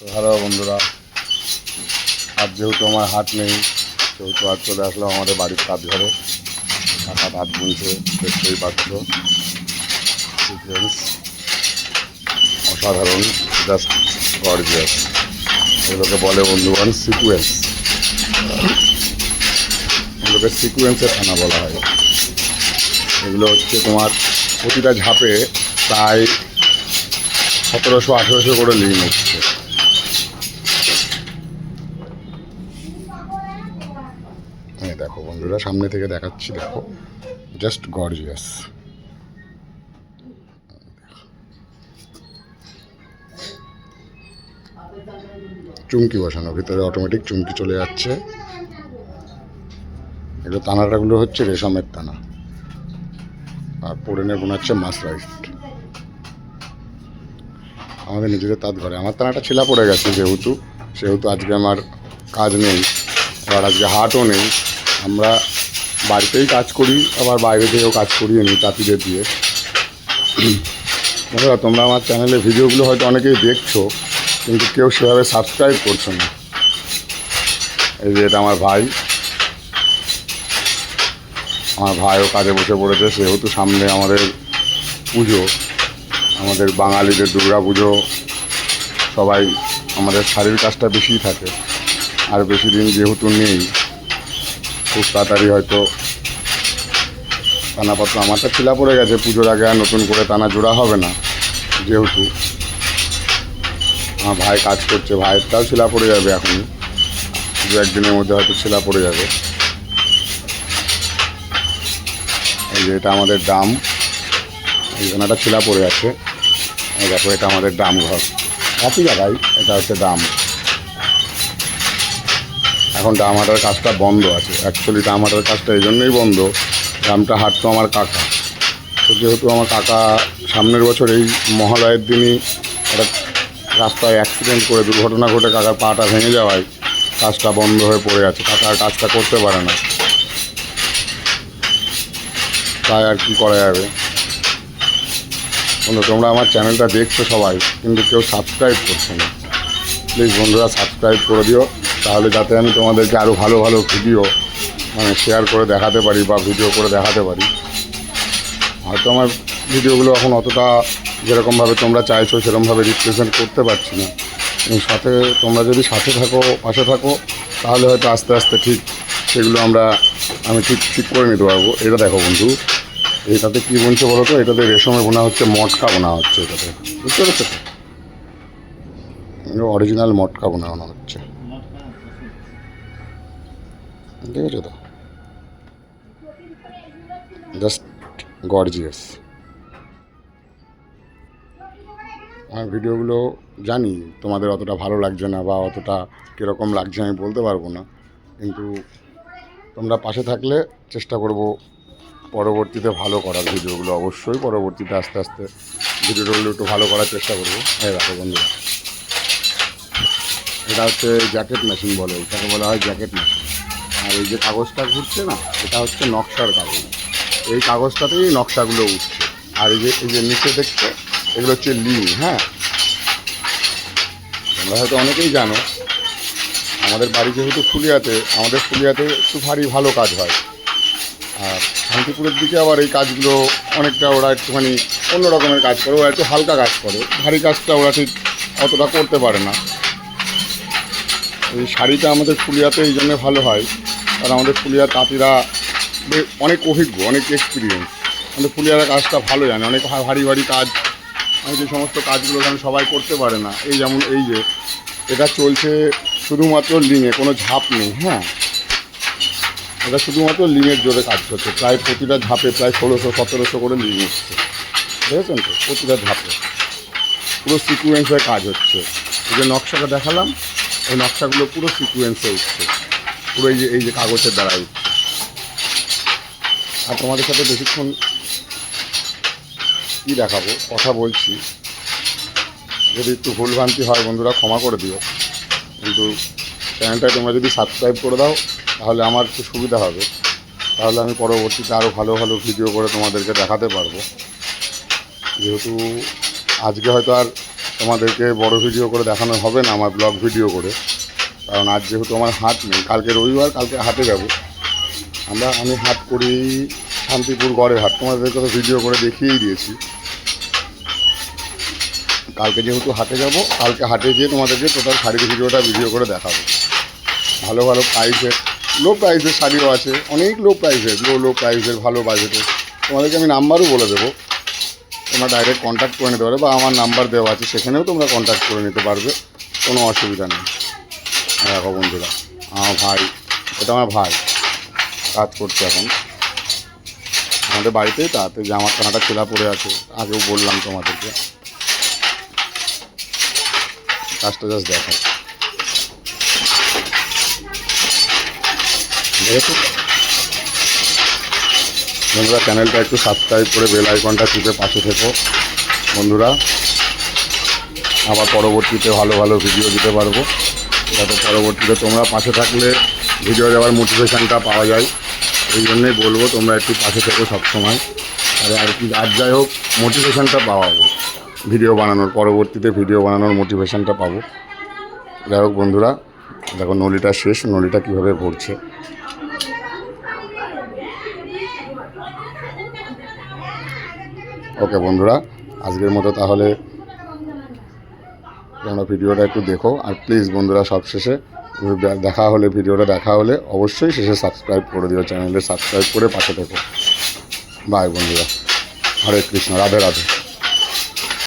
তো হ্যালো বন্ধুরা আজ যেহেতু আমার হাট নেই, সেহেতু আজ চলে আসলাম আমাদের বাড়ির কাজ ঘরে কাকা হাত বুনছে, দেখতেই পাচ্ছ। অসাধারণ জাস্ট গর্জিয়াস এগুলোকে বলে বন্ধুগণ সিকুয়েন্স এগুলোকে সিকুয়েন্সের থানা বলা হয়। এগুলো হচ্ছে তোমার প্রতিটা ঝাপে প্রায় সতেরোশো আঠেরোশো করে লিন হচ্ছে হ্যাঁ দেখো বন্ধুরা, সামনে থেকে দেখাচ্ছি, দেখো। জাস্ট গর্জিয়াস চুমকি বসানো, ভিতরে অটোমেটিক চুমকি চলে যাচ্ছে। এগুলো তানাটাগুলো হচ্ছে রেশমের তানা। আর পড়ে পোড়েনে বোনাচ্ছে মাসরাইট আমাদের নিজেদের তাঁত ঘরে। আমার তানাটা ছিলা পড়ে গেছে যেহেতু, সেহেতু আজকে আমার কাজ নেই আর আজকে হাটও নেই। আমরা বাড়িতেই কাজ করি, আবার বাইরে থেকেও কাজ করিয়ে নিই তাঁতিদের দিয়ে। বন্ধুরা, তোমরা আমার চ্যানেলে ভিডিওগুলো হয়তো অনেকেই দেখছ, কিন্তু কেউ সেভাবে সাবস্ক্রাইব করছ না। এই যে এটা আমার ভাই। আমার ভাইও কাজে বসে পড়েছে, সেহেতু সামনে আমাদের পুজো। আমাদের বাঙালিদের দুর্গা পুজো, সবাই আমাদের শাড়ির কাজটা বেশিই থাকে। আর বেশি দিন যেহেতু নেই খুব তাড়াতাড়ি হয়তো টানাপত্র আমারটা ছিলা পড়ে গেছে, পুজোর আগে আর নতুন করে টানা জোড়া হবে না, যেহেতু। আমার ভাই কাজ করছে, ভাইয়েরটাও ছিলা পড়ে যাবে এখন। দু একদিনের মধ্যে হয়তো ছিলা পড়ে যাবে। এই যে এটা আমাদের ডাম এইখানে একটা ছিলা পড়ে আছে। এই দেখো, এটা আমাদের ডাম ঘর। একই জায়গায়, এটা হচ্ছে ডাম। এখন ডাম হাটার কাজটা বন্ধ আছে। অ্যাকচুয়ালি ডাম হাটার কাজটা এই জন্যই বন্ধ ডামটা হাঁটতো আমার কাকা। তো যেহেতু আমার কাকা সামনের বছর এই মহালয়ের দিনই একটা রাস্তায় অ্যাক্সিডেন্ট করে দুর্ঘটনা ঘটে কাকার পাটা ভেঙে যাওয়ায় কাজটা বন্ধ হয়ে পড়ে আছে। কাকা আর কাজটা করতে পারে না। তাই আর কি করা যাবে? বন্ধু, তোমরা আমার চ্যানেলটা দেখছ সবাই, কিন্তু কেউ সাবস্ক্রাইব করছ না। প্লিজ বন্ধুরা সাবস্ক্রাইব করে দিও। তাহলে যাতে আমি তোমাদেরকে আরও ভালো ভালো ভিডিও মানে শেয়ার করে দেখাতে পারি বা ভিডিও করে দেখাতে পারি। হয়তো আমার ভিডিওগুলো এখন অতটা যেরকমভাবে তোমরা চাইছো সেরকমভাবে রিপ্রেজেন্ট করতে পারছি না। সাথে তোমরা যদি সাথে থাকো, পাশে থাকো, তাহলে হয়তো আস্তে আস্তে ঠিক সেগুলো আমরা, আমি ঠিক ঠিক করে নিতে পারব। এটা দেখো বন্ধু, এটাতে কী বলছে বলো তো? এটাতে রেশমে বোনা হচ্ছে, মটকা বোনা হচ্ছে এটাতে। বুঝতে পেরেছ? অরিজিনাল মটকা বোনানো হচ্ছে। ঠিক আছে তো জাস্ট গর্জিয়াস আমার ভিডিওগুলো জানি তোমাদের অতটা ভালো লাগছে না বা অতটা কীরকম লাগছে আমি বলতে পারব না। কিন্তু তোমরা পাশে থাকলে চেষ্টা করব পরবর্তীতে ভালো করার ভিডিওগুলো অবশ্যই। পরবর্তীতে আস্তে আস্তে ভিডিওগুলো একটু ভালো করার চেষ্টা করব। হ্যাঁ রাখো বন্ধুরা। এটা হচ্ছে জ্যাকেট মেশিন বলে। এটাকে বলা হয় জ্যাকেট মেশিন। আর এই যে কাগজটা ঘুরছে না, এটা হচ্ছে নকশার কাগজ এই কাগজটাতেই নকশাগুলো উঠছে। আর এই যে এই যে নিচে দেখছে, এগুলো হচ্ছে লিং হ্যাঁ? তোমরা হয়তো অনেকেই জানো, আমাদের বাড়ি যেহেতু ফুলিয়াতে, আমাদের ফুলিয়াতে একটু ভারী ভালো কাজ হয়। আর শান্তিপুরের দিকে আবার এই কাজগুলো অনেকটা ওরা একটুখানি অন্য রকমের কাজ করে, ওরা একটু হালকা কাজ করে। ভারী কাজটা ওরা ঠিক অতটা করতে পারে না। এই শাড়িটা আমাদের ফুলিয়াতে এই জন্য ভালো হয় কারণ আমাদের ফুলিয়ার তাঁতিরা অনেক অভিজ্ঞ, অনেক এক্সপিরিয়েন্স আমাদের ফুলিয়ারা কাজটা ভালো জানে, অনেক ভারী ভারী কাজ। আমি যে সমস্ত কাজগুলো এখানে সবাই করতে পারে না, এই যেমন এই যে, এটা চলছে শুধুমাত্র লিঙে, কোনো ঝাঁপ নেই হ্যাঁ? এটা শুধুমাত্র লিঙের জোরে কাজ করছে, প্রায় প্রতিটা ঝাপে প্রায় ষোলোশো, সতেরোশো করে লিং হচ্ছে বুঝেছেন তো? প্রতিটা ঝাপে। পুরো সিকুয়েন্স হয়ে কাজ হচ্ছে। এই যে নকশাটা দেখালাম, এই নকশাগুলো পুরো সিকুয়েন্সে উঠছে। পুরো এই যে এই যে কাগজের দ্বারা আর তোমাদের সাথে বেশিক্ষণ কী দেখাবো? কথা বলছি। যদি একটু ভুলভ্রান্তি হয়, বন্ধুরা ক্ষমা করে দিও। কিন্তু চ্যানেলটা তোমরা যদি সাবস্ক্রাইব করে দাও, তাহলে আমার একটু সুবিধা হবে। তাহলে আমি পরবর্তীতে আরও ভালো ভালো ভিডিও করে তোমাদেরকে দেখাতে পারব। যেহেতু আজকে হয়তো আর তোমাদেরকে বড় ভিডিও করে দেখানো হবে না, আমার ব্লগ ভিডিও করে। কারণ আজ যেহেতু আমার হাট নেই, কালকে রবিবার, কালকে হাটে যাব। আমরা, আমি হাট করি শান্তিপুর গড়ের হাট। তোমাদেরকে তো ভিডিও করে দেখিয়েই দিয়েছি। কালকে যেহেতু হাটে যাব, কালকে হাটে গিয়ে তোমাদেরকে টোটাল শাড়ির ভিডিওটা ভিডিও করে দেখাবো। ভালো ভালো প্রাইসের লো প্রাইসের শাড়িও আছে, অনেক লো প্রাইসের লো লো প্রাইসের ভালো বাজেটের তোমাদেরকে আমি নাম্বারও বলে দেবো। তোমরা ডাইরেক্ট কন্ট্যাক্ট করে নিতে পারবে বা আমার নাম্বার দেওয়া আছে, সেখানেও তোমরা কন্ট্যাক্ট করে নিতে পারবে। কোনো অসুবিধা নেই। দেখো বন্ধুরা, আমার ভাই, এটা আমার ভাই, কাজ করছে এখন। আমাদের বাড়িতেই তাতে যে আমার কানাটা খোলা পড়ে আছে, আগেও বললাম তোমাদেরকে। কাজটা জাস্ট দেখো বন্ধুরা চ্যানেলটা একটু সাবস্ক্রাইব করে বেল আইকনটা টিপে পাশে থেকো, বন্ধুরা। আবার পরবর্তীতে ভালো ভালো ভিডিও দিতে পারব। যাতে পরবর্তীতে তোমরা পাশে থাকলে ভিডিও দেওয়ার মোটিভেশানটা পাওয়া যায়। এই জন্যই বলব, তোমরা একটু পাশে থেকো সবসময়। আর আর কি, আর যাই হোক মোটিভেশানটা পাওয়াবো ভিডিও বানানোর, পরবর্তীতে ভিডিও বানানোর মোটিভেশানটা পাবো। যাই হোক বন্ধুরা, দেখো নলিটা শেষ, নলিটা কীভাবে ভরছে। ওকে বন্ধুরা, আজকের মতো তাহলে তোমরা ভিডিওটা একটু দেখো। আর প্লিজ বন্ধুরা, সবশেষে দেখা হলে, ভিডিওটা দেখা হলে অবশ্যই শেষে সাবস্ক্রাইব করে দিও চ্যানেলে সাবস্ক্রাইব করে পাশে থেকো। বাই বন্ধুরা। হরে কৃষ্ণ, রাধে রাধে।